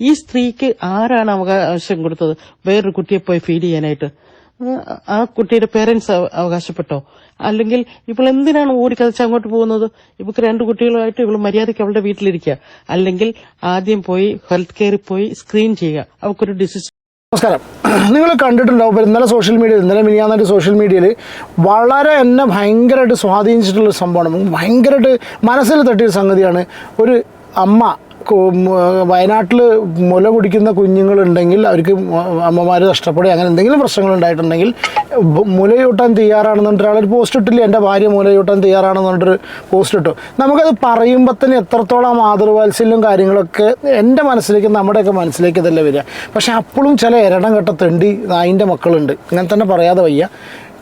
ഈ സ്ത്രീക്ക് ആരാണ് അവകാശം കൊടുത്തത്? വേറൊരു കുട്ടിയെ പോയി ഫീഡ് ചെയ്യാനായിട്ട്. ആ- കുട്ടിയുടെ പേരൻസ് അവകാശപ്പെട്ടോ? അല്ലെങ്കിൽ ഇപ്പോൾ എന്തിനാണ് ഓടിക്കതച്ച് അങ്ങോട്ട് പോകുന്നത്? ഇവക്ക് രണ്ട് കുട്ടികളുമായിട്ട് ഇവൾ മര്യാദയ്ക്ക് അവളുടെ വീട്ടിലിരിക്കുക. അല്ലെങ്കിൽ ആദ്യം പോയി ഹെൽത്ത് കെയറിൽ പോയി സ്ക്രീൻ ചെയ്യുക. അവൾക്കൊരു ഡിസിഷൻ നമസ്കാരം. നിങ്ങൾ കണ്ടിട്ടുണ്ടാവും. ഇന്നലെ സോഷ്യൽ മീഡിയയിൽ ഇന്നലെ മിനിയാന്നായിട്ട് സോഷ്യൽ മീഡിയയിൽ വളരെ എന്നെ ഭയങ്കരമായിട്ട് സ്വാധീനിച്ചിട്ടുള്ള സംഭവമാണ്. ഭയങ്കരമായിട്ട് മനസ്സിൽ തട്ടിയൊരു സംഗതിയാണ് ഒരു അമ്മ വയനാട്ടിൽ മുല കുടിക്കുന്ന കുഞ്ഞുങ്ങളുണ്ടെങ്കിൽ അവർക്ക് അമ്മമാർ നഷ്ടപ്പെടുക അങ്ങനെ എന്തെങ്കിലും പ്രശ്നങ്ങൾ ഉണ്ടായിട്ടുണ്ടെങ്കിൽ മുലയൂട്ടാൻ മുലയൂട്ടാൻ പറഞ്ഞിട്ട് പോസ്റ്റ് ഇട്ടില്ല എന്റെ ഭാര്യ മുലയൂട്ടാൻ തയ്യാറാണെന്ന് പറഞ്ഞിട്ടൊരു പോസ്റ്റ് ഇട്ടു. നമുക്കത് പറയുമ്പോൾ തന്നെ എത്രത്തോളം മാതൃവാത്സല്യം കാര്യങ്ങളൊക്കെ എന്റെ മനസ്സിലേക്ക് നമ്മുടെയൊക്കെ മനസ്സിലേക്ക് ഇതല്ലേ വരിക. പക്ഷേ അപ്പോഴും ചില ഇരടം കെട്ട തെണ്ടി നായിന്റെ മക്കളുണ്ട്. അങ്ങനെ തന്നെ പറയാതെ വയ്യ.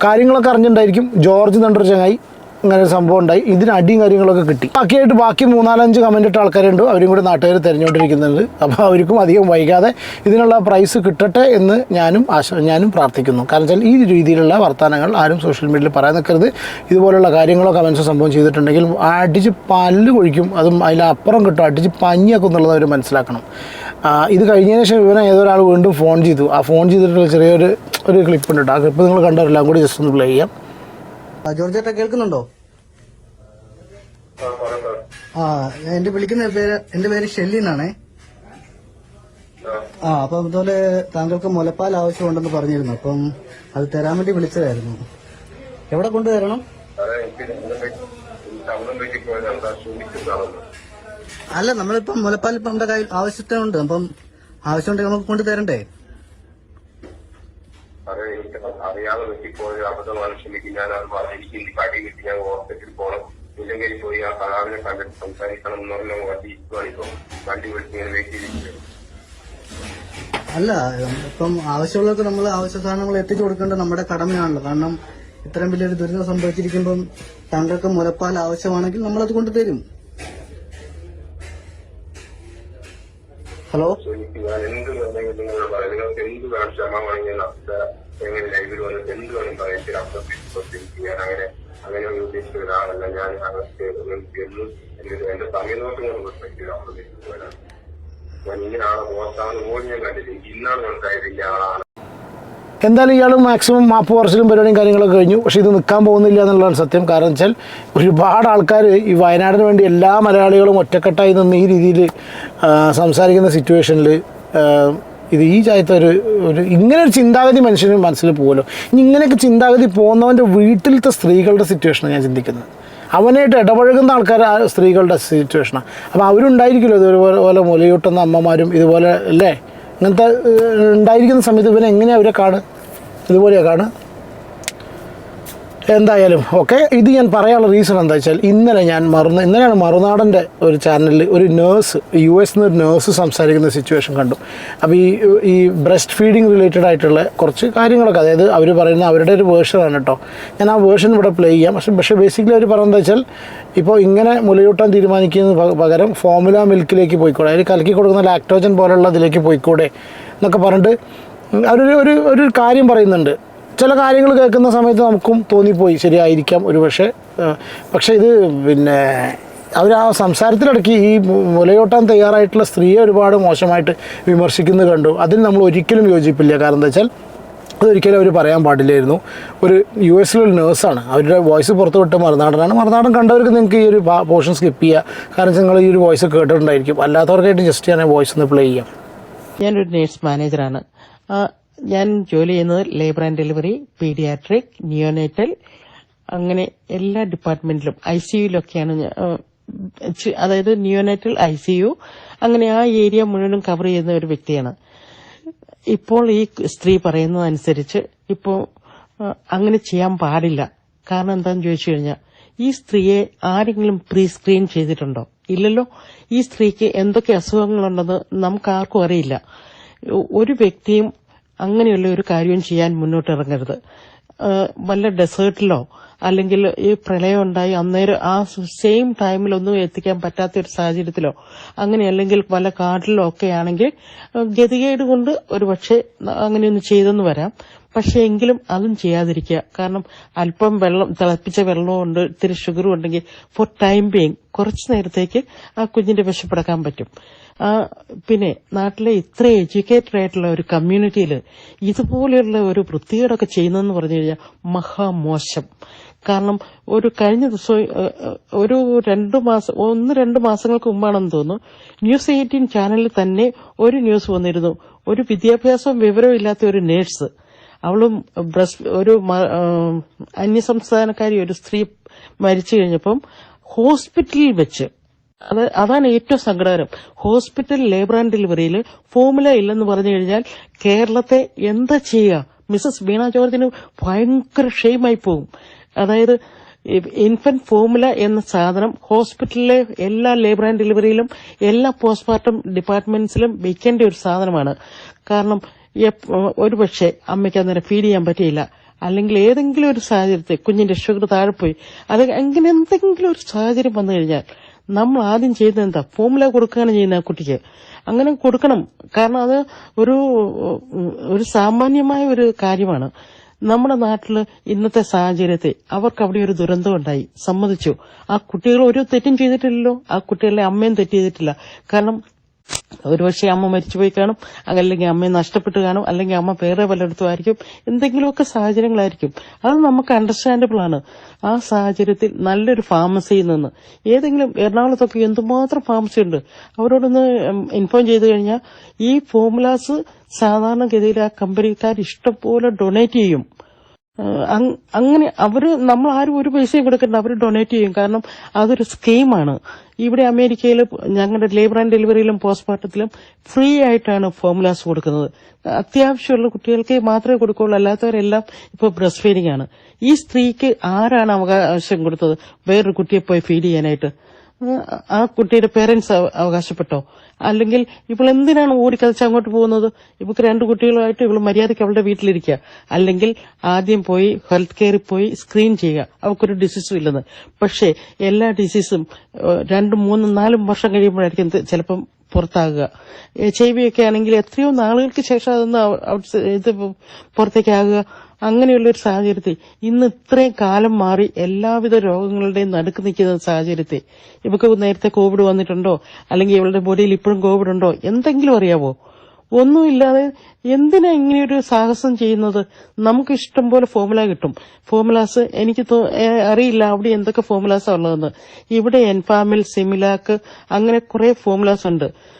കാര്യങ്ങളൊക്കെ അറിഞ്ഞിട്ടുണ്ടായിരിക്കും. ജോർജ് എന്നൊരു ചങ്ങായി ഇങ്ങനെ ഒരു സംഭവം ഉണ്ടായി. ഇതിന് അടിയും കാര്യങ്ങളൊക്കെ കിട്ടി. ബാക്കിയായിട്ട് ബാക്കി മൂന്നാലഞ്ച് കമന്റ് ഇട്ട ആൾക്കാരുണ്ട്. അവരും കൂടി നാട്ടുകാർ തിരഞ്ഞുകൊണ്ടിരിക്കുന്നുണ്ട്. അപ്പോൾ അവർക്കും അധികം വൈകാതെ ഇതിനുള്ള പ്രൈസ് കിട്ടട്ടെ എന്ന് ഞാനും ആശ ഞാനും പ്രാർത്ഥിക്കുന്നു. കാരണം വെച്ചാൽ ഈ രീതിയിലുള്ള വർത്തമാനങ്ങൾ ആരും സോഷ്യൽ മീഡിയയിൽ പറയാൻ നിൽക്കരുത്. ഇതുപോലുള്ള കാര്യങ്ങളോ കമൻസോ സംഭവം ചെയ്തിട്ടുണ്ടെങ്കിൽ അടിച്ച് പല്ല് കൊഴിക്കും. അതും അതിലപ്പുറം കിട്ടും. അടിച്ച് പഞ്ഞിയൊക്കെ എന്നുള്ളത് അവർ മനസ്സിലാക്കണം. ഇത് കഴിഞ്ഞതിന് ശേഷം ഇവനെ ഏതൊരാൾ വീണ്ടും ഫോൺ ചെയ്തു. ആ ഫോൺ ചെയ്തിട്ടുള്ള ചെറിയൊരു ഒരു ക്ലിപ്പ് ഉണ്ട് ആ ക്ലിപ്പ് നിങ്ങൾ കണ്ടവരെല്ലാം കൂടി ജസ്റ്റ് ഒന്ന് പ്ലേ ചെയ്യാം. ആ, ജോർജ് ചേട്ടാ കേൾക്കുന്നുണ്ടോ? ആ എന്റെ വിളിക്കുന്ന പേര് എന്റെ പേര് ഷെല്ലി എന്നാണേ ആ അപ്പം അതുപോലെ താങ്കൾക്ക് മുലപ്പാൽ ആവശ്യമുണ്ടെന്ന് പറഞ്ഞിരുന്നു. അപ്പം അത് തരാൻ വേണ്ടി വിളിച്ചതായിരുന്നു. എവിടെ കൊണ്ടുതരണം അല്ല നമ്മളിപ്പം മുലപ്പാൽ ഇപ്പം നമ്മുടെ കയ്യിൽ ആവശ്യത്തിനുണ്ട്. അപ്പം ആവശ്യമുണ്ടെങ്കിൽ നമുക്ക് കൊണ്ടുതരണ്ടേ? അറിയാതെ പറ്റിപ്പോയ അബദ്ധമാണ് ക്ഷമിക്കും ഞാൻ അത് എനിക്ക് ഇന്ന് കടി കിട്ടി. ഞാൻ ഹോസ്പിറ്റലിൽ പോകണം ഇല്ലെങ്കിൽ പോയി ആ കലാവിനെ കണ്ടിട്ട് സംസാരിക്കണം എന്ന് പറഞ്ഞ വണ്ടി ഇരിക്കുവാണിപ്പോ വണ്ടി വിളിച്ച് ഇങ്ങനെ വെയിറ്റ് അല്ല ഇപ്പം ആവശ്യമുള്ളവർക്ക് നമ്മൾ ആവശ്യ സാധനങ്ങൾ എത്തിച്ചു കൊടുക്കേണ്ടത് നമ്മുടെ കടമയാണല്ലോ. കാരണം ഇത്രയും വലിയൊരു ദുരിതം സംഭവിച്ചിരിക്കുമ്പം താങ്കൾക്ക് മുലപ്പാൽ ആവശ്യമാണെങ്കിൽ നമ്മൾ അത് കൊണ്ടുതരും ഹലോ? ഞാൻ എന്ത് വേണമെങ്കിലും നിങ്ങൾ എന്ത് അവസ്ഥ എങ്ങനെ ലൈവിൽ വന്ന് എന്ത് വേണം പറയാൻ? ശരി ചെയ്യാൻ അങ്ങനെ അങ്ങനെ ഉദ്ദേശിച്ച ഒരാളല്ല. ഞാൻ അകത്ത് എന്നും എന്റെ എന്റെ സമയം നോക്കി ഞാൻ റെസ്പെക്ട് ചെയ്ത് അപ്പുറത്തേക്ക് പോയതാണ് ഞാൻ ഇങ്ങനെ ആളെ മോശമാണെന്ന് പോലും ഞാൻ കണ്ടില്ല ഇന്നാണ് മനസ്സിലായത് ഇന്ന ആളാണ് എന്തായാലും ഇയാൾ മാക്സിമം മാപ്പ് പറച്ചിലും പരിപാടിയും കാര്യങ്ങളൊക്കെ കഴിഞ്ഞു. പക്ഷേ ഇത് നിൽക്കാൻ പോകുന്നില്ല എന്നുള്ളതാണ് സത്യം. കാരണം വെച്ചാൽ ഒരുപാട് ആൾക്കാർ ഈ വയനാടിന് വേണ്ടി എല്ലാ മലയാളികളും ഒറ്റക്കെട്ടായി നിന്ന് ഈ രീതിയിൽ സംസാരിക്കുന്ന സിറ്റുവേഷനിൽ ഇത് ഈ ചായത്തെ ഒരു ഒരു ഇങ്ങനെ ഒരു ചിന്താഗതി മനുഷ്യന് മനസ്സിൽ പോകുമല്ലോ ഇനി ഇങ്ങനെയൊക്കെ ചിന്താഗതി പോകുന്നവന്റെ വീട്ടിലത്തെ സ്ത്രീകളുടെ സിറ്റുവേഷനാണ് ഞാൻ ചിന്തിക്കുന്നത്. അവനായിട്ട് ഇടപഴകുന്ന ആൾക്കാർ ആ സ്ത്രീകളുടെ സിറ്റുവേഷനാണ് അപ്പോൾ അവരുണ്ടായിരിക്കുമല്ലോ ഇതുപോലെ പോലെ മുലയൂട്ടുന്ന അമ്മമാരും ഇതുപോലെ അല്ലേ? ഇങ്ങനത്തെ ഉണ്ടായിരിക്കുന്ന സമയത്ത് ഇവനെങ്ങനെയാണ് അവരെ കാണുക? ഇതുപോലെയാണ് കാണുക? എന്തായാലും ഓക്കെ ഇത് ഞാൻ പറയാനുള്ള റീസൺ എന്താ വെച്ചാൽ ഇന്നലെ ഞാൻ മറുന്ന ഇന്നലെയാണ് മറുനാടന്റെ ഒരു ചാനലിൽ ഒരു നേഴ്സ് യു എസ് നിന്ന് ഒരു നേഴ്സ് സംസാരിക്കുന്ന സിറ്റുവേഷൻ കണ്ടു. അപ്പോൾ ഈ ഈ ബ്രസ്റ്റ് ഫീഡിങ് റിലേറ്റഡ് ആയിട്ടുള്ള കുറച്ച് കാര്യങ്ങളൊക്കെ അതായത് അവർ പറയുന്ന അവരുടെ ഒരു വേർഷനാണ് കേട്ടോ ഞാൻ ആ വേർഷൻ ഇവിടെ പ്ലേ ചെയ്യാം. പക്ഷേ പക്ഷേ ബേസിക്കലി അവർ പറയുന്നത് വെച്ചാൽ ഇപ്പോൾ ഇങ്ങനെ മുലയൂട്ടാൻ തീരുമാനിക്കുന്ന പകരം ഫോമുല മിൽക്കിലേക്ക് പോയിക്കൂടെ? അതിൽ കലക്കി കൊടുക്കുന്ന ലാക്ടോജൻ പോലുള്ള ഇതിലേക്ക് പോയിക്കൂടെ? എന്നൊക്കെ പറഞ്ഞിട്ട് അവരൊരു ഒരു ഒരു കാര്യം പറയുന്നുണ്ട്. ചില കാര്യങ്ങൾ കേൾക്കുന്ന സമയത്ത് നമുക്കും തോന്നിപ്പോയി. ശരിയായിരിക്കാം ഒരു പക്ഷേ പക്ഷേ ഇത് പിന്നെ അവർ ആ സംസാരത്തിനിടയ്ക്ക് ഈ മുലയോട്ടാൻ തയ്യാറായിട്ടുള്ള സ്ത്രീയെ ഒരുപാട് മോശമായിട്ട് വിമർശിക്കുന്നത് കണ്ടു. അതിൽ നമ്മൾ ഒരിക്കലും യോജിപ്പില്ല. കാരണം എന്താ വെച്ചാൽ അതൊരിക്കലും അവർ പറയാൻ പാടില്ലായിരുന്നു. ഒരു യു എസിലൊരു നേഴ്സാണ്. അവരുടെ വോയിസ് പുറത്തു വിട്ട മറുനാടനാണ്. മറുനാടൻ കണ്ടവർക്ക് നിങ്ങൾക്ക് ഈ ഒരു പോർഷൻ സ്കിപ്പ് ചെയ്യുക കാരണം നിങ്ങൾ ഈ ഒരു വോയിസ് കേട്ടിട്ടുണ്ടായിരിക്കും. അല്ലാത്തവർക്കായിട്ട് ജസ്റ്റ് ഞാൻ വോയിസ് ഒന്ന് പ്ലേ ചെയ്യാം. ഞാനൊരു നേഴ്സ് മാനേജറാണ്. ഞാൻ ജോലി ചെയ്യുന്നത് labour and delivery paediatric neonatal അങ്ങനെ എല്ലാ ഡിപ്പാർട്ട്മെന്റിലും ഐ സിയുയിലൊക്കെയാണ് അതായത് നിയോനേറ്റൽ ഐ സി യു അങ്ങനെ ആ ഏരിയ മുഴുവനും കവർ ചെയ്യുന്ന ഒരു വ്യക്തിയാണ്. ഇപ്പോൾ ഈ സ്ത്രീ പറയുന്നതനുസരിച്ച് ഇപ്പോൾ അങ്ങനെ ചെയ്യാൻ പാടില്ല. കാരണം എന്താണെന്ന് ചോദിച്ചു കഴിഞ്ഞാൽ ഈ സ്ത്രീയെ ആരെങ്കിലും പ്രീ സ്ക്രീൻ ചെയ്തിട്ടുണ്ടോ? ഇല്ലല്ലോ. ഈ സ്ത്രീക്ക് എന്തൊക്കെ അസുഖങ്ങളുണ്ടെന്ന് നമുക്ക് ആർക്കും അറിയില്ല ഒരു വ്യക്തിയും അങ്ങനെയുള്ള ഒരു കാര്യവും ചെയ്യാൻ മുന്നോട്ടിറങ്ങരുത്. വല്ല ഡെസേർട്ടിലോ അല്ലെങ്കിൽ ഈ പ്രളയം ഉണ്ടായി അന്നേരം ആ സെയിം ടൈമിലൊന്നും എത്തിക്കാൻ പറ്റാത്ത ഒരു സാഹചര്യത്തിലോ അങ്ങനെ അല്ലെങ്കിൽ വല്ല കാട്ടിലോ ഒക്കെ ആണെങ്കിൽ ഗതികേട് കൊണ്ട് ഒരു അങ്ങനെയൊന്നും അങ്ങനെയൊന്ന് ചെയ്തെന്ന് വരാം. പക്ഷെ എങ്കിലും അതും ചെയ്യാതിരിക്കുക. കാരണം അല്പം വെള്ളം തിളപ്പിച്ച വെള്ളമുണ്ട് ഇത്തിരി ഷുഗറും ഉണ്ടെങ്കിൽ ഫോർ ടൈം ബീങ് കുറച്ചു നേരത്തേക്ക് ആ കുഞ്ഞിന്റെ വിശപ്പടക്കാൻ പറ്റും. പിന്നെ നാട്ടിലെ ഇത്ര എഡ്യൂക്കേറ്റഡ് ആയിട്ടുള്ള ഒരു കമ്മ്യൂണിറ്റിയിൽ ഇതുപോലെയുള്ള ഒരു വൃത്തികേടൊക്കെ ചെയ്യുന്നതെന്ന് പറഞ്ഞു കഴിഞ്ഞാൽ മഹാമോശം കാരണം ഒരു കഴിഞ്ഞ ദിവസം ഒരു രണ്ടു മാസം ഒന്ന് രണ്ട് മാസങ്ങൾക്ക് മുമ്പാണെന്ന് തോന്നുന്നു ന്യൂസ് എയ്റ്റീൻ ചാനലിൽ തന്നെ ഒരു ന്യൂസ് വന്നിരുന്നു. ഒരു വിദ്യാഭ്യാസവും വിവരവും ഇല്ലാത്ത ഒരു നേഴ്സ് അവളും ഒരു അന്യസംസ്ഥാനക്കാരി ഒരു സ്ത്രീ മരിച്ചു കഴിഞ്ഞപ്പം ഹോസ്പിറ്റലിൽ വെച്ച് അത് അതാണ് ഏറ്റവും സങ്കടകരം. ഹോസ്പിറ്റൽ ലേബർ ആൻഡ് ഡെലിവറിയിൽ ഫോർമുല ഇല്ലെന്ന് പറഞ്ഞു കഴിഞ്ഞാൽ കേരളത്തെ എന്താ ചെയ്യുക മിസസ് വീണ ജോർജിന് ഭയങ്കര ഷെയിമായി പോകും. അതായത് ഇൻഫന്റ് ഫോർമുല എന്ന സാധനം ഹോസ്പിറ്റലിലെ എല്ലാ ലേബർ ആൻഡ് ഡെലിവറിയിലും എല്ലാ പോസ്റ്റ്മോർട്ടം ഡിപ്പാർട്ട്മെന്റ്സിലും വെക്കേണ്ട ഒരു സാധനമാണ്. കാരണം എപ്പ- ഒരുപക്ഷെ അമ്മയ്ക്ക് അന്നേരം ഫീഡ് ചെയ്യാൻ പറ്റിയില്ല. അല്ലെങ്കിൽ ഏതെങ്കിലും ഒരു സാഹചര്യത്തിൽ കുഞ്ഞിന്റെ ഷുഗർ താഴെ പോയി അത് അങ്ങനെ എന്തെങ്കിലും ഒരു സാഹചര്യം വന്നു കഴിഞ്ഞാൽ നമ്മൾ ആദ്യം ചെയ്യുന്നത് എന്താ? ഫോമുല കൊടുക്കുകയാണ് ചെയ്യുന്നത് ആ കുട്ടിക്ക്. അങ്ങനെ കൊടുക്കണം. കാരണം അത് ഒരു ഒരു സാമാന്യമായ ഒരു കാര്യമാണ്. നമ്മുടെ നാട്ടിൽ ഇന്നത്തെ സാഹചര്യത്തിൽ അവർക്ക് അവിടെ ഒരു ദുരന്തം ഉണ്ടായി. സമ്മതിച്ചു. ആ കുട്ടികൾ ഒരു തെറ്റും ചെയ്തിട്ടില്ലല്ലോ. ആ കുട്ടികളെ അമ്മയും തെറ്റ് ചെയ്തിട്ടില്ല. കാരണം ഒരുപക്ഷെ അമ്മ മരിച്ചുപോയി കാണും അല്ലെങ്കിൽ അമ്മയെ നഷ്ടപ്പെട്ട് കാണും അല്ലെങ്കിൽ അമ്മ വേറെ പലയിടത്തും ആയിരിക്കും എന്തെങ്കിലുമൊക്കെ സാഹചര്യങ്ങളായിരിക്കും. അത് നമുക്ക് അണ്ടർസ്റ്റാൻഡബിൾ ആണ്. ആ സാഹചര്യത്തിൽ നല്ലൊരു ഫാർമസിയിൽ നിന്ന് ഏതെങ്കിലും എറണാകുളത്തൊക്കെ എന്തുമാത്രം ഫാർമസി ഉണ്ട് അവരോടൊന്ന് ഇൻഫോം ചെയ്തു കഴിഞ്ഞാൽ ഈ ഫോമുലാസ് സാധാരണഗതിയിൽ ആ കമ്പനിക്കാർ ഇഷ്ടംപോലെ ഡൊണേറ്റ് ചെയ്യും. അങ്ങനെ അവർ നമ്മൾ ആരും ഒരു പൈസയും കൊടുക്കണ്ട. അവർ ഡൊണേറ്റ് ചെയ്യും. കാരണം അതൊരു സ്കീമാണ് ഇവിടെ അമേരിക്കയിൽ ഞങ്ങളുടെ ലേബർ ആൻഡ് ഡെലിവറിയിലും പോസ്റ്റ്മോർട്ടത്തിലും ഫ്രീ ആയിട്ടാണ് ഫോമുലാസ് കൊടുക്കുന്നത്. അത്യാവശ്യമുള്ള കുട്ടികൾക്ക് മാത്രമേ കൊടുക്കുള്ളൂ. അല്ലാത്തവരെല്ലാം ഇപ്പോൾ ബ്രസ്റ്റ് ഫീഡിംഗ് ആണ്. ഈ സ്ത്രീക്ക് ആരാണ് അവകാശം കൊടുത്തത്? വേറൊരു കുട്ടിയെ പോയി ഫീഡ് ചെയ്യാനായിട്ട്. ആ കുട്ടിയുടെ പേരൻസ് അവകാശപ്പെട്ടോ? അല്ലെങ്കിൽ ഇവൾ എന്തിനാണ് ഓടിക്കളിച്ച് അങ്ങോട്ട് പോകുന്നത്? ഇവക്ക് രണ്ട് കുട്ടികളുമായിട്ട് ഇവൾ മര്യാദയ്ക്ക് അവളുടെ വീട്ടിലിരിക്കുക. അല്ലെങ്കിൽ ആദ്യം പോയി ഹെൽത്ത് കെയറിൽ പോയി സ്ക്രീൻ ചെയ്യുക. അവൾക്കൊരു ഡിസീസും ഇല്ലെന്ന്. പക്ഷേ എല്ലാ ഡിസീസും രണ്ടും മൂന്നും നാലും വർഷം കഴിയുമ്പോഴായിരിക്കും ചിലപ്പം പുറത്താകുക. എച്ച് ഐ വി ഒക്കെ ആണെങ്കിൽ എത്രയോ നാളുകൾക്ക് ശേഷം അതൊന്ന് പുറത്തേക്കാകുക. അങ്ങനെയുള്ള ഒരു സാഹചര്യത്തിൽ ഇന്ന് ഇത്രയും കാലം മാറി എല്ലാവിധ രോഗങ്ങളുടെയും നടുക്ക് നിൽക്കുന്ന സാഹചര്യത്തിൽ ഇവക്ക് നേരത്തെ കോവിഡ് വന്നിട്ടുണ്ടോ? അല്ലെങ്കിൽ ഇവളുടെ ബോഡിയിൽ ഇപ്പോഴും കോവിഡ് ഉണ്ടോ? എന്തെങ്കിലും അറിയാവോ? ഒന്നുമില്ലാതെ എന്തിനാ ഇങ്ങനെയൊരു സാഹസം ചെയ്യുന്നത്? നമുക്ക് ഇഷ്ടം പോലെ ഫോമുല കിട്ടും. ഫോമുലാസ് എനിക്ക് അറിയില്ല അവിടെ എന്തൊക്കെ ഫോമുലാസ് ഉള്ളതെന്ന്. ഇവിടെ എൻഫാമിൽ സിമിലാക്ക് അങ്ങനെ കുറെ ഫോമുലാസ് ഉണ്ട്.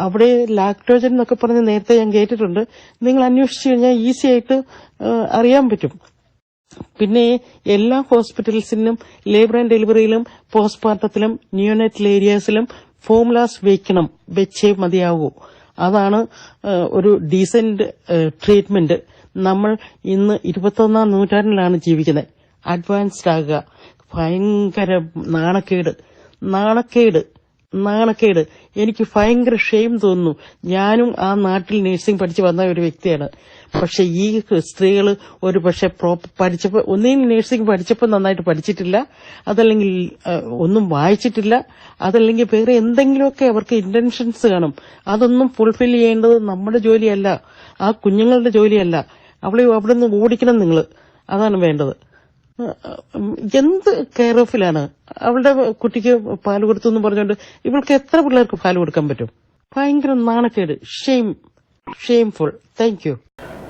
അവിടെ ലാക്ടോജൻ എന്നൊക്കെ പറഞ്ഞ് നേരത്തെ ഞാൻ കേട്ടിട്ടുണ്ട്. നിങ്ങൾ അന്വേഷിച്ചു കഴിഞ്ഞാൽ ഈസി ആയിട്ട് അറിയാൻ പറ്റും. പിന്നെ എല്ലാ ഹോസ്പിറ്റൽസിനും ലേബർ ആൻഡ് ഡെലിവറിയിലും പോസ്റ്റ്മോർട്ടത്തിലും ന്യൂനറ്റൽ ഏരിയാസിലും ഫോമുലാസ് വെക്കണം. വെച്ചേ മതിയാകൂ അതാണ് ഒരു ഡീസന്റ് ട്രീറ്റ്മെന്റ്. നമ്മൾ ഇന്ന് ഇരുപത്തൊന്നാം നൂറ്റാണ്ടിലാണ് ജീവിക്കുന്നത്. അഡ്വാൻസ്ഡ് ആകുക ഭയങ്കര നാണക്കേട്. നാണക്കേട്. നാണക്കേട്. എനിക്ക് ഭയങ്കര ഷെയിം തോന്നുന്നു. ഞാനും ആ നാട്ടിൽ നഴ്സിംഗ് പഠിച്ചു വന്ന ഒരു വ്യക്തിയാണ്. പക്ഷെ ഈ സ്ത്രീകൾ ഒരു പക്ഷെ പ്രോപ്പർ പഠിച്ചപ്പോൾ നഴ്സിംഗ് പഠിച്ചപ്പോൾ നന്നായിട്ട് പഠിച്ചിട്ടില്ല. അതല്ലെങ്കിൽ ഒന്നും വായിച്ചിട്ടില്ല. അതല്ലെങ്കിൽ വേറെ എന്തെങ്കിലുമൊക്കെ അവർക്ക് ഇന്റൻഷൻസ് കാണും. അതൊന്നും ഫുൾഫിൽ ചെയ്യേണ്ടത് നമ്മുടെ ജോലിയല്ല. ആ കുഞ്ഞുങ്ങളുടെ ജോലിയല്ല. അവളെ അവിടെ നിന്ന് ഓടിക്കണം നിങ്ങൾ അതാണ് വേണ്ടത്. എന്ത് കെയർ ഓഫിലാണ്? അവളുടെ കുട്ടിക്ക് പാൽ കൊടുത്തു എന്ന് പറഞ്ഞുകൊണ്ട് ഇവൾക്ക് എത്ര പിള്ളേർക്ക് പാൽ കൊടുക്കാൻ പറ്റും? ഭയങ്കര നാണക്കേട്. Shame shameful thank you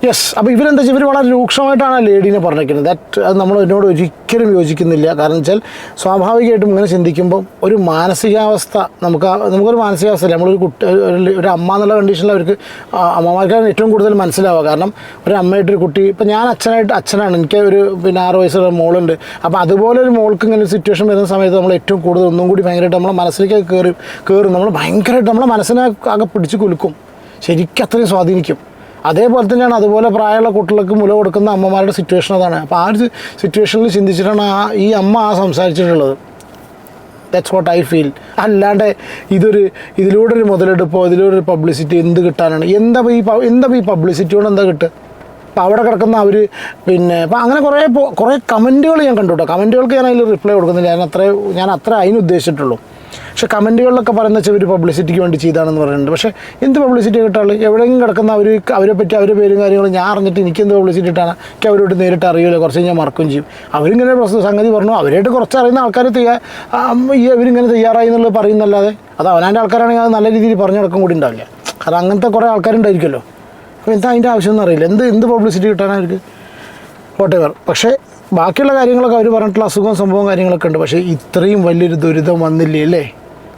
yes അപ്പോൾ ഇവരെന്താ വെച്ചാൽ ഇവർ വളരെ രൂക്ഷമായിട്ടാണ് ആ ലേഡീനെ പറഞ്ഞിരിക്കുന്നത് ദാറ്റ് അത് നമ്മൾ എന്നോട് ഒരിക്കലും യോജിക്കുന്നില്ല. കാരണം വെച്ചാൽ സ്വാഭാവികമായിട്ടും ഇങ്ങനെ ചിന്തിക്കുമ്പോൾ ഒരു മാനസികാവസ്ഥ നമുക്ക് നമുക്കൊരു മാനസികാവസ്ഥ നമ്മളൊരു കുട്ടി ഒരു- അമ്മ എന്നുള്ള കണ്ടീഷനിൽ അവർക്ക് അമ്മമാർക്കാണ് ഏറ്റവും കൂടുതൽ മനസ്സിലാവുക. കാരണം ഒരു അമ്മയായിട്ടൊരു കുട്ടി ഇപ്പം ഞാൻ അച്ഛനായിട്ട് അച്ഛനാണ്. എനിക്ക് ഒരു പിന്നെ ആറ് വയസ്സുള്ള മോളുണ്ട്. അപ്പോൾ അതുപോലെ ഒരു മോൾക്ക് ഇങ്ങനെ ഒരു സിറ്റുവേഷൻ വരുന്ന സമയത്ത് നമ്മൾ ഏറ്റവും കൂടുതൽ ഒന്നും കൂടി ഭയങ്കരമായിട്ട് നമ്മളെ മനസ്സിലേക്ക് കയറി കയറും നമ്മൾ ഭയങ്കരമായിട്ട് നമ്മളെ മനസ്സിനെ ആകെ പിടിച്ച് കുലുക്കും. ശരിക്കും അത്രയും സ്വാധീനിക്കും. അതേപോലെ തന്നെയാണ് അതുപോലെ പ്രായമുള്ള കുട്ടികൾക്ക് മുല കൊടുക്കുന്ന അമ്മമാരുടെ സിറ്റുവേഷൻ അതാണ്. അപ്പോൾ ആ ഒരു സിറ്റുവേഷനിൽ ചിന്തിച്ചിട്ടാണ് ആ ഈ അമ്മ ആ സംസാരിച്ചിട്ടുള്ളത്. ദാറ്റ്സ് വാട്ട് ഐ ഫീൽ അല്ലാണ്ട് ഇതൊരു ഇതിലൂടെ ഒരു മുതലെടുപ്പോ ഇതിലൂടെ പബ്ലിസിറ്റി എന്ത് കിട്ടാനാണ്? എന്താ ഈ എന്താ ഈ പബ്ലിസിറ്റി കൊണ്ട് എന്താ കിട്ടുക? അപ്പോൾ അവിടെ കിടക്കുന്ന അവർ പിന്നെ അപ്പോൾ അങ്ങനെ കുറേ കുറേ കമന്റുകൾ ഞാൻ കണ്ടു കേട്ടോ കമന്റുകൾക്ക് ഞാൻ അതിൽ റിപ്ലൈ കൊടുക്കുന്നില്ല. ഞാൻ അത്ര ഞാൻ അത്ര അതിന് ഉദ്ദേശിച്ചിട്ടുള്ളൂ. പക്ഷേ കമന്റുകളിലൊക്കെ പറയുന്ന വെച്ചാൽ ഒരു പബ്ലിസിറ്റിക്ക് വേണ്ടി ചെയ്താണെന്ന് പറയുന്നുണ്ട്. പക്ഷേ എന്ത് പബ്ലിസിറ്റി കിട്ടാൾ എവിടെയെങ്കിലും കിടക്കുന്ന അവർ അവരെ പറ്റി അവരെ പേരും കാര്യങ്ങളും ഞാൻ അറിഞ്ഞിട്ട് എനിക്ക് എന്ത് പബ്ലിസിറ്റി ഇട്ടാണ് എനിക്ക് അവരോട് നേരിട്ട് അറിയില്ല. കുറച്ച് ഞാൻ മറക്കുകയും ചെയ്യും. അവരിങ്ങനെ സംഗതി പറഞ്ഞു. അവരായിട്ട് കുറച്ച് അറിയുന്ന ആൾക്കാർ തയ്യാ ഈ അവരിങ്ങനെ തയ്യാറായി എന്നുള്ളത് പറയുന്നല്ലാതെ അത് അവനാന്റെ ആൾക്കാരാണെങ്കിൽ അത് നല്ല രീതിയിൽ പറഞ്ഞു നടക്കും കൂടി ഉണ്ടാവില്ല. കാരണം അങ്ങനത്തെ കുറേ ആൾക്കാരുണ്ടായിരിക്കുമല്ലോ. അപ്പോൾ എന്താ അതിന്റെ ആവശ്യമൊന്നും അറിയില്ല എന്ത് എന്ത് പബ്ലിസിറ്റി കിട്ടാനാണ് അവർക്ക്? വോട്ടെവർ പക്ഷേ ബാക്കിയുള്ള കാര്യങ്ങളൊക്കെ അവർ പറഞ്ഞിട്ടുള്ള അസുഖവും സംഭവവും കാര്യങ്ങളൊക്കെ ഉണ്ട്. പക്ഷേ ഇത്രയും വലിയൊരു ദുരിതം വന്നില്ലേ അല്ലേ?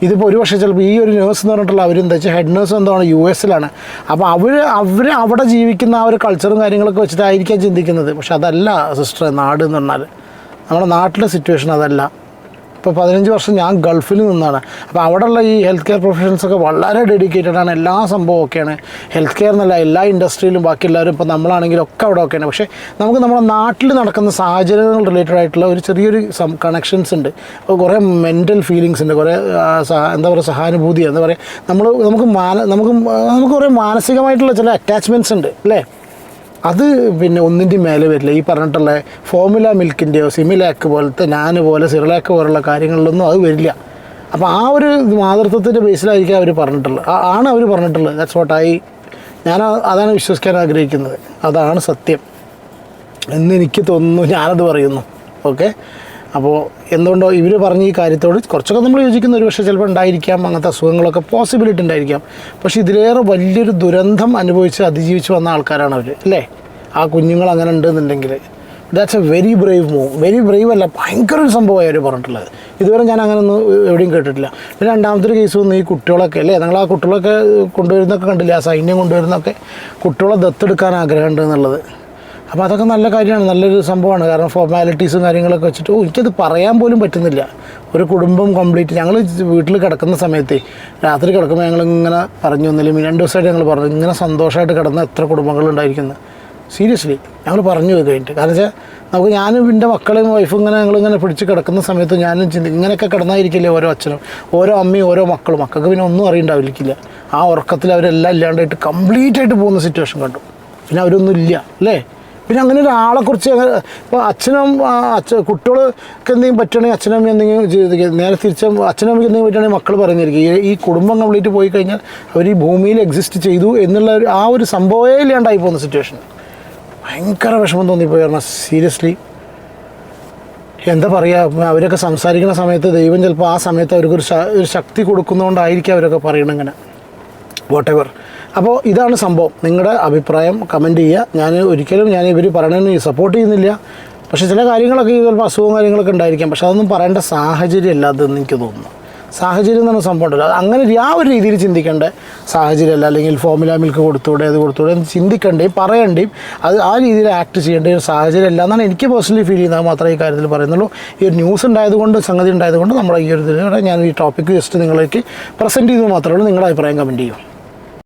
ഇതിപ്പോൾ ഒരു പക്ഷേ ചിലപ്പോൾ ഈ ഒരു നേഴ്സ് എന്ന് പറഞ്ഞിട്ടുള്ള അവരെന്താ വെച്ചാൽ ഹെഡ് നേഴ്സ് എന്താണ് യു എസിലാണ് അപ്പോൾ അവർ അവർ അവിടെ ജീവിക്കുന്ന ആ ഒരു കൾച്ചറും കാര്യങ്ങളൊക്കെ വെച്ചിട്ടായിരിക്കാം ചിന്തിക്കുന്നത്. പക്ഷെ അതല്ല സിസ്റ്റർ നാട് എന്ന് പറഞ്ഞാൽ നമ്മുടെ നാട്ടിലെ സിറ്റുവേഷൻ അതല്ല. ഇപ്പോൾ പതിനഞ്ച് വർഷം ഞാൻ ഗൾഫിൽ നിന്നാണ്. അപ്പോൾ അവിടെയുള്ള ഈ ഹെൽത്ത് കെയർ പ്രൊഫഷൻസൊക്കെ വളരെ ഡെഡിക്കേറ്റഡ് ആണ്. എല്ലാ സംഭവം ഒക്കെയാണ്. ഹെൽത്ത് കെയർ എന്നല്ല എല്ലാ ഇൻഡസ്ട്രിയിലും ബാക്കി എല്ലാവരും ഇപ്പോൾ നമ്മളാണെങ്കിലും ഒക്കെ അവിടെ ഒക്കെയാണ് പക്ഷേ നമുക്ക് നമ്മുടെ നാട്ടിൽ നടക്കുന്ന സാഹചര്യങ്ങൾ റിലേറ്റഡ് ആയിട്ടുള്ള ഒരു ചെറിയൊരു കണക്ഷൻസ് ഉണ്ട്. അപ്പോൾ കുറേ മെന്റൽ ഫീലിങ്സ് ഉണ്ട്. കുറേ എന്താ പറയുക സഹാനുഭൂതി എന്താ പറയുക നമ്മൾ നമുക്ക് മാന നമുക്ക് നമുക്ക് കുറേ മാനസികമായിട്ടുള്ള ചില അറ്റാച്ച്മെന്റ്സ് ഉണ്ട് അല്ലേ? അത് പിന്നെ ഒന്നിന്റെയും മേലെ വരില്ല. ഈ പറഞ്ഞിട്ടുള്ള ഫോമുല മിൽക്കിന്റെയോ സിമിലാക്ക് പോലത്തെ ഞാൻ പോലെ സിറിലാക്ക് പോലുള്ള കാര്യങ്ങളിലൊന്നും അത് വരില്ല. അപ്പോൾ ആ ഒരു മാതൃത്വത്തിന്റെ ബേസിലായിരിക്കും അവർ പറഞ്ഞിട്ടുള്ളത്. ആണ് അവർ പറഞ്ഞിട്ടുള്ളത്. ദാറ്റ്സ് വാട്ട് ഐ ഞാൻ അതാണ് വിശ്വസിക്കാൻ ആഗ്രഹിക്കുന്നത്. അതാണ് സത്യം. എന്ന് എനിക്ക് തോന്നുന്നു ഞാനത് പറയുന്നു. ഓക്കെ അപ്പോൾ എന്തുകൊണ്ടോ ഇവർ പറഞ്ഞ ഈ കാര്യത്തോട് കുറച്ചൊക്കെ നമ്മൾ യോജിക്കുന്ന ഒരു പക്ഷേ ചിലപ്പോൾ ഉണ്ടായിരിക്കാം അങ്ങനത്തെ അസുഖങ്ങളൊക്കെ പോസിബിലിറ്റി ഉണ്ടായിരിക്കാം. പക്ഷേ ഇതിലേറെ വലിയൊരു ദുരന്തം അനുഭവിച്ച് അതിജീവിച്ച് വന്ന ആൾക്കാരാണ് അവർ അല്ലേ? ആ കുഞ്ഞുങ്ങൾ അങ്ങനെ ഉണ്ടെന്നുണ്ടെങ്കിൽ that's a very brave move very brave അല്ല ഭയങ്കര ഒരു സംഭവമായി അവർ പറഞ്ഞിട്ടുള്ളത്. ഇതുവരെ ഞാൻ അങ്ങനെ ഒന്നും എവിടെയും കേട്ടിട്ടില്ല. പിന്നെ രണ്ടാമത്തെ കേസ് വന്ന് ഈ കുട്ടികളൊക്കെ അല്ലേ? നിങ്ങൾ ആ കുട്ടികളൊക്കെ കൊണ്ടുവരുന്നൊക്കെ കണ്ടില്ല? ആ സൈന്യം കൊണ്ടുവരുന്നൊക്കെ കുട്ടികളെ ദത്തെടുക്കാൻ ആഗ്രഹമുണ്ട് എന്നുള്ളത്. അപ്പോൾ അതൊക്കെ നല്ല കാര്യമാണ് നല്ലൊരു സംഭവമാണ്. കാരണം ഫോർമാലിറ്റീസും കാര്യങ്ങളൊക്കെ വെച്ചിട്ട് എനിക്കത് പറയാൻ പോലും പറ്റുന്നില്ല. ഒരു കുടുംബം കംപ്ലീറ്റ് ഞങ്ങൾ വീട്ടിൽ കിടക്കുന്ന സമയത്ത് രാത്രി കിടക്കുമ്പോൾ ഞങ്ങൾ ഇങ്ങനെ പറഞ്ഞു വന്നില്ല രണ്ട് ദിവസമായിട്ട് ഞങ്ങൾ പറഞ്ഞു ഇങ്ങനെ സന്തോഷമായിട്ട് കിടന്ന എത്ര കുടുംബങ്ങളുണ്ടായിരിക്കുന്നു. സീരിയസ്ലി ഞങ്ങൾ പറഞ്ഞു പോയി കഴിഞ്ഞിട്ട്. കാരണം വെച്ചാൽ നമുക്ക് ഞാനും എന്റെ മക്കളെയും വൈഫും ഇങ്ങനെ ഞങ്ങളിങ്ങനെ പിടിച്ച് കിടക്കുന്ന സമയത്ത് ഞാനും ചിന്തി ഇങ്ങനെയൊക്കെ കിടന്നായിരിക്കില്ലേ ഓരോ അച്ഛനും ഓരോ അമ്മയും ഓരോ മക്കളും. മക്കൾക്ക് പിന്നെ ഒന്നും അറിയണ്ടാവില്ല ആ ഉറക്കത്തിൽ അവരെല്ലാം ഇല്ലാണ്ടായിട്ട് കംപ്ലീറ്റ് ആയിട്ട് പോകുന്ന സിറ്റുവേഷൻ കണ്ടു. പിന്നെ അവരൊന്നും ഇല്ല അല്ലേ? പിന്നെ അങ്ങനെ ഒരാളെക്കുറിച്ച് ഇപ്പോൾ അച്ഛനും അച്ഛ കുട്ടികൾക്ക് എന്തെങ്കിലും പറ്റുകയാണെങ്കിൽ അച്ഛനമ്മ എന്തെങ്കിലും ജീവിതം നേരെ തിരിച്ച് അച്ഛനമ്മയ്ക്ക് എന്തെങ്കിലും പറ്റുകയാണെങ്കിൽ മക്കൾ പറഞ്ഞിരിക്കും. ഈ- കുടുംബം കംപ്ലീറ്റ് പോയി കഴിഞ്ഞാൽ അവർ ഈ ഭൂമിയിൽ എക്സിസ്റ്റ് ചെയ്തു എന്നുള്ള ഒരു ആ ഒരു സംഭവമേ ഇല്ലാണ്ടായി പോകുന്ന സിറ്റുവേഷൻ ഭയങ്കര വിഷമം തോന്നിപ്പോയി കാരണം സീരിയസ്ലി എന്താ പറയുക അവരൊക്കെ സംസാരിക്കുന്ന സമയത്ത് ദൈവം ചിലപ്പോൾ ആ സമയത്ത് അവർക്കൊരു ഒരു ശക്തി കൊടുക്കുന്നതുകൊണ്ടായിരിക്കും അവരൊക്കെ പറയണം ഇങ്ങനെ. വാട്ട് എവർ അപ്പോൾ ഇതാണ് സംഭവം. നിങ്ങളുടെ അഭിപ്രായം കമന്റ് ചെയ്യുക. ഞാൻ ഒരിക്കലും ഞാൻ ഇവർ പറയണതിന് സപ്പോർട്ട് ചെയ്യുന്നില്ല. പക്ഷേ ചില കാര്യങ്ങളൊക്കെ ഈ ചിലപ്പോൾ അസുഖവും കാര്യങ്ങളൊക്കെ ഉണ്ടായിരിക്കാം. പക്ഷേ അതൊന്നും പറയേണ്ട സാഹചര്യം അല്ലാതെന്ന് എനിക്ക് തോന്നുന്നു. സാഹചര്യം എന്ന് സംഭവം ഉണ്ടല്ലോ. അങ്ങനെ ആ ഒരു രീതിയിൽ ചിന്തിക്കേണ്ട സാഹചര്യമല്ല. അല്ലെങ്കിൽ ഫോമുല മിൽക്ക് കൊടുത്തൂടെ അത് കൊടുത്തൂടെ എന്ന് ചിന്തിക്കേണ്ടേയും പറയേണ്ടേയും അത് ആ രീതിയിൽ ആക്ട് ചെയ്യേണ്ട ഒരു സാഹചര്യം അല്ല എന്നാണ് എനിക്ക് പേഴ്സണലി ഫീൽ ചെയ്യുന്നത്. മാത്രമേ ഈ കാര്യത്തിൽ പറയുന്നുള്ളൂ. ഈ ഒരു ന്യൂസ് ഉണ്ടായതുകൊണ്ട് സംഗതി ഉണ്ടായതുകൊണ്ട് നമ്മുടെ ഈ ഒരു ഞാൻ ഈ ടോപ്പിക്ക് ജസ്റ്റ് നിങ്ങളേക്ക് പ്രസന്റ് ചെയ്ത് മാത്രമേ ഉള്ളൂ. നിങ്ങളുടെ അഭിപ്രായം കമന്റ് ചെയ്യും